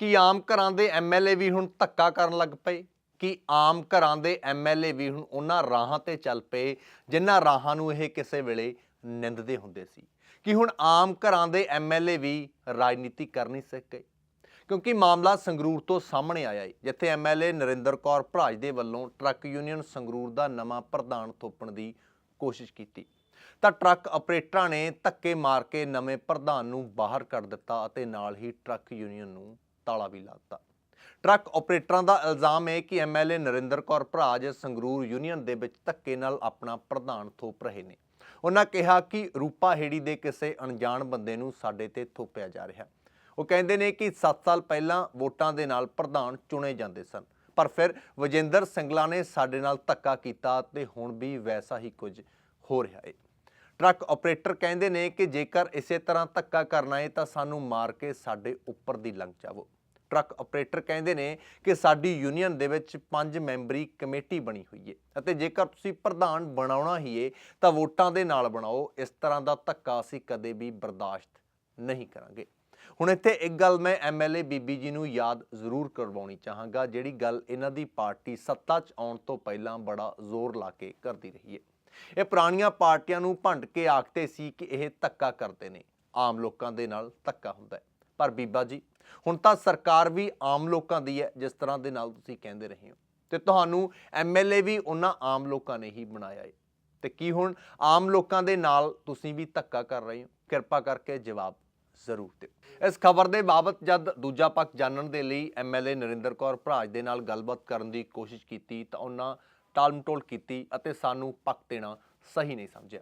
ਕਿ ਆਮ ਘਰਾਂ ਦੇ ਐਮਐਲਏ ਵੀ ਹੁਣ ਧੱਕਾ ਕਰਨ ਲੱਗ ਪਏ? ਕਿ ਆਮ ਘਰਾਂ ਦੇ ਐਮਐਲਏ ਵੀ ਹੁਣ ਉਹਨਾਂ ਰਾਹਾਂ ਤੇ ਚੱਲ ਪਏ, ਜਿਨ੍ਹਾਂ ਰਾਹਾਂ ਨੂੰ ਇਹ ਕਿਸੇ ਵੇਲੇ ਨਿੰਦਦੇ ਹੁੰਦੇ ਸੀ? ਕਿ ਹੁਣ ਆਮ ਘਰਾਂ ਦੇ ਐਮਐਲਏ ਵੀ ਰਾਜਨੀਤੀ ਕਰ ਨਹੀਂ ਸਕੇ ਕਿਉਂਕਿ ਮਾਮਲਾ ਸੰਗਰੂਰ ਤੋਂ ਸਾਹਮਣੇ ਆਇਆ ਹੈ ਜਿੱਥੇ ਐਮਐਲਏ ਨਰਿੰਦਰ ਕੌਰ ਭਰਾਜ ਦੇ ਵੱਲੋਂ ਟਰੱਕ ਯੂਨੀਅਨ ਸੰਗਰੂਰ ਦਾ ਨਵਾਂ ਪ੍ਰਧਾਨ ਥੋਪਣ ਦੀ ਕੋਸ਼ਿਸ਼ ਕੀਤੀ। ਤਾਂ ਟਰੱਕ ਆਪਰੇਟਰਾਂ ਨੇ ਧੱਕੇ ਮਾਰ ਕੇ ਨਵੇਂ ਪ੍ਰਧਾਨ ਨੂੰ ਬਾਹਰ ਕੱਢ ਦਿੱਤਾ ਅਤੇ ਨਾਲ ਹੀ ਟਰੱਕ ਯੂਨੀਅਨ ਨੂੰ ਤਾਲਾ ਵੀ ਲਾ ਦਿੱਤਾ। ਟਰੱਕ ਆਪਰੇਟਰਾਂ ਦਾ ਇਲਜ਼ਾਮ ਹੈ ਕਿ ਐਮਐਲਏ ਨਰਿੰਦਰ ਕੌਰ ਭਰਾਜ ਸੰਗਰੂਰ ਯੂਨੀਅਨ ਦੇ ਵਿੱਚ ਧੱਕੇ ਨਾਲ ਆਪਣਾ ਪ੍ਰਧਾਨ ਥੋਪ ਰਹੇ ਨੇ। ਉਹਨਾਂ ਕਿਹਾ ਕਿ ਰੂਪਾ ਹੇੜੀ ਦੇ ਕਿਸੇ ਅਣਜਾਣ ਬੰਦੇ ਨੂੰ ਸਾਡੇ ਤੇ ਥੋਪਿਆ ਜਾ ਰਿਹਾ। ਉਹ ਕਹਿੰਦੇ ਨੇ ਕਿ 7 ਸਾਲ ਪਹਿਲਾਂ ਵੋਟਾਂ ਦੇ ਨਾਲ ਪ੍ਰਧਾਨ ਚੁਣੇ ਜਾਂਦੇ ਸਨ, ਪਰ ਫਿਰ ਵਜਿੰਦਰ ਸਿੰਗਲਾ ਨੇ ਸਾਡੇ ਨਾਲ ਧੱਕਾ ਕੀਤਾ ਤੇ ਹੁਣ ਵੀ ਵੈਸਾ ਹੀ ਕੁਝ ਹੋ ਰਿਹਾ ਹੈ ਟਰੱਕ ਆਪਰੇਟਰ ਕਹਿੰਦੇ ਨੇ ਕਿ ਜੇਕਰ ਇਸੇ ਤਰ੍ਹਾਂ ਧੱਕਾ ਕਰਨਾ ਹੈ ਤਾਂ ਸਾਨੂੰ ਮਾਰ ਕੇ ਸਾਡੇ ਉੱਪਰ ਦੀ ਲੰਘ ਜਾਵੋ। ਟਰੱਕ ਆਪਰੇਟਰ ਕਹਿੰਦੇ ਨੇ ਕਿ ਸਾਡੀ ਯੂਨੀਅਨ ਦੇ ਵਿੱਚ ਪੰਜ ਮੈਂਬਰੀ ਕਮੇਟੀ ਬਣੀ ਹੋਈ ਹੈ ਅਤੇ ਜੇਕਰ ਤੁਸੀਂ ਪ੍ਰਧਾਨ ਬਣਾਉਣਾ ਹੀ ਏ, ਤਾਂ ਵੋਟਾਂ ਦੇ ਨਾਲ ਬਣਾਓ। ਇਸ ਤਰ੍ਹਾਂ ਦਾ ਧੱਕਾ ਅਸੀਂ ਕਦੇ ਵੀ ਬਰਦਾਸ਼ਤ ਨਹੀਂ ਕਰਾਂਗੇ। ਹੁਣ ਇੱਥੇ ਇੱਕ ਗੱਲ ਮੈਂ ਐਮਐਲਏ ਬੀਬੀ ਜੀ ਨੂੰ ਯਾਦ ਜ਼ਰੂਰ ਕਰਵਾਉਣੀ ਚਾਹਾਂਗਾ, ਜਿਹੜੀ ਗੱਲ ਇਹਨਾਂ ਦੀ ਪਾਰਟੀ ਸੱਤਾ 'ਚ ਆਉਣ ਤੋਂ ਪਹਿਲਾਂ ਬੜਾ ਜ਼ੋਰ ਲਾ ਕੇ ਕਰਦੀ ਰਹੀ ਹੈ ਇਹ ਪੁਰਾਣੀਆਂ ਪਾਰਟੀਆਂ ਨੂੰ ਭੰਡ ਕੇ ਆਖਦੇ ਸੀ ਕਿ ਇਹ ਧੱਕਾ ਕਰਦੇ ਨੇ। ਆਮ ਲੋਕਾਂ ਦੇ ਨਾਲ ਧੱਕਾ ਹੁੰਦਾ ਪਰ ਬੀਬਾ ਜੀ ਹੁਣ ਤਾਂ ਸਰਕਾਰ ਵੀ ਆਮ ਲੋਕਾਂ ਦੀ ਹੈ, ਜਿਸ ਤਰ੍ਹਾਂ ਦੇ ਨਾਲ ਤੁਸੀਂ ਕਹਿੰਦੇ ਰਹੇ ਹੋ। ਤੇ ਤੁਹਾਨੂੰ ਐਮਐਲਏ ਵੀ ਉਹਨਾਂ ਆਮ ਲੋਕਾਂ ਨੇ ਹੀ ਬਣਾਇਆ ਹੈ ਤੇ ਕੀ ਹੁਣ ਆਮ ਲੋਕਾਂ ਦੇ ਨਾਲ ਤੁਸੀਂ ਵੀ ਧੱਕਾ ਕਰ ਰਹੇ ਹੋ? ਕਿਰਪਾ ਕਰਕੇ ਜਵਾਬ ਜ਼ਰੂਰ ਦਿਓ। ਇਸ ਖਬਰ ਦੇ ਬਾਬਤ ਜਦ ਦੂਜਾ ਪੱਖ ਜਾਣਨ ਦੇ ਲਈ ਐਮਐਲਏ ਨਰਿੰਦਰ ਕੌਰ ਭਰਾਜ ਦੇ ਨਾਲ ਗੱਲਬਾਤ ਕਰਨ ਦੀ ਕੋਸ਼ਿਸ਼ ਕੀਤੀ, ਤਾਂ ਉਹਨਾਂ ਟਾਲਮਟੋਲ ਕੀਤੀ ਅਤੇ ਸਾਨੂੰ ਪੱਖ ਦੇਣਾ ਸਹੀ ਨਹੀਂ ਸਮਝਿਆ।